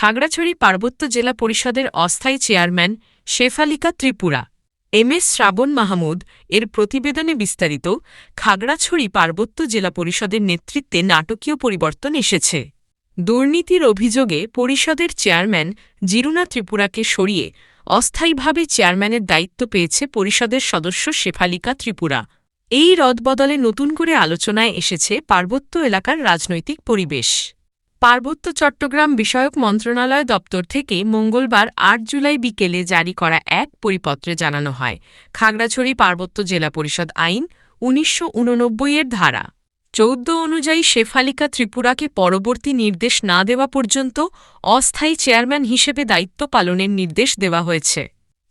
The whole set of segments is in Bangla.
খাগড়াছড়ি পার্বত্য জেলা পরিষদের অস্থায়ী chairman Shefalika Tripura. M S Shrabon Mahmud এর প্রতিবেদনে বিস্তারিত খাগড়াছড়ি পার্বত্য জেলা পরিষদের নেতৃত্বে নাটকীয় পরিবর্তন এসেছে। দুর্নীতির অভিযোগে পরিষদের চেয়ারম্যান জিরুনা ত্রিপুরাকে সরিয়ে অস্থায়ীভাবে চেয়ারম্যানের দায়িত্ব পেয়েছে পরিষদের সদস্য শেফালিকা ত্রিপুরা। এই রদবদলে নতুন করে আলোচনায় এসেছে পার্বত্য এলাকার রাজনৈতিক পরিবেশ। পার্বত্য চট্টগ্রাম বিষয়ক মন্ত্রণালয় দপ্তর থেকে মঙ্গলবার আট জুলাই বিকেলে জারি করা এক পরিপত্রে জানানো হয়, খাগড়াছড়ি পার্বত্য জেলা পরিষদ আইন উনিশশো ঊননব্বই এর ধারা। চৌদ্দ অনুযায়ী শেফালিকা ত্রিপুরাকে পরবর্তী নির্দেশ না দেওয়া পর্যন্ত অস্থায়ী চেয়ারম্যান হিসেবে দায়িত্ব পালনের নির্দেশ দেওয়া হয়েছে।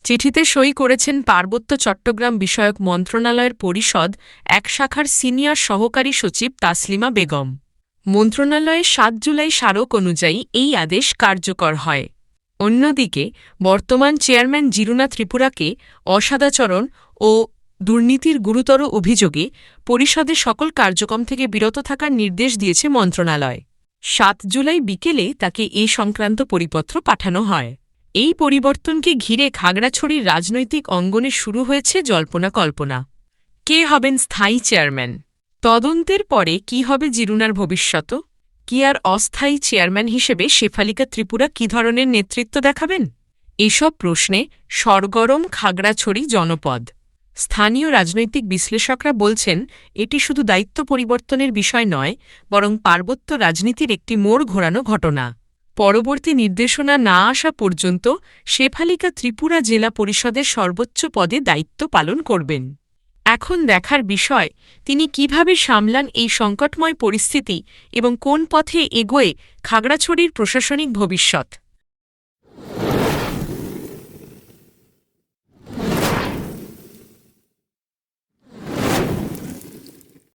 চিঠিতে সই করেছেন পার্বত্য চট্টগ্রাম বিষয়ক মন্ত্রণালয়ের পরিষদ এক শাখার সিনিয়র সহকারী সচিব তাসলিমা বেগম। মন্ত্রণালয়ের সাত জুলাই স্মারক অনুযায়ী এই আদেশ কার্যকর হয়। অন্যদিকে, বর্তমান চেয়ারম্যান জিরুনা ত্রিপুরাকে অসদাচরণ ও দুর্নীতির গুরুতর অভিযোগে পরিষদের সকল কার্যক্রম থেকে বিরত থাকার নির্দেশ দিয়েছে মন্ত্রণালয়। সাত জুলাই বিকেলে তাকে এ সংক্রান্ত পরিপত্র পাঠানো হয়। এই পরিবর্তনকে ঘিরে খাগড়াছড়ির রাজনৈতিক অঙ্গনে শুরু হয়েছে জল্পনা কল্পনা। কে হবেন স্থায়ী চেয়ারম্যান? তদন্তের পরে কি হবে জিরুনার ভবিষ্যৎ? কি আর অস্থায়ী চেয়ারম্যান হিসেবে শেফালিকা ত্রিপুরা কি ধরনের নেতৃত্ব দেখাবেন? এসব প্রশ্নে সরগরম খাগড়াছড়ি জনপদ। স্থানীয় রাজনৈতিক বিশ্লেষকরা বলছেন, এটি শুধু দায়িত্ব পরিবর্তনের বিষয় নয়, বরং পার্বত্য রাজনীতির একটি মোড় ঘোরানো ঘটনা। পরবর্তী নির্দেশনা না আসা পর্যন্ত শেফালিকা ত্রিপুরা জেলা পরিষদের সর্বোচ্চ পদে দায়িত্ব পালন করবেন। এখন দেখার বিষয়, তিনি কীভাবে সামলান এই সংকটময় পরিস্থিতি এবং কোন পথে এগোয়ে খাগড়াছড়ির প্রশাসনিক ভবিষ্যৎ।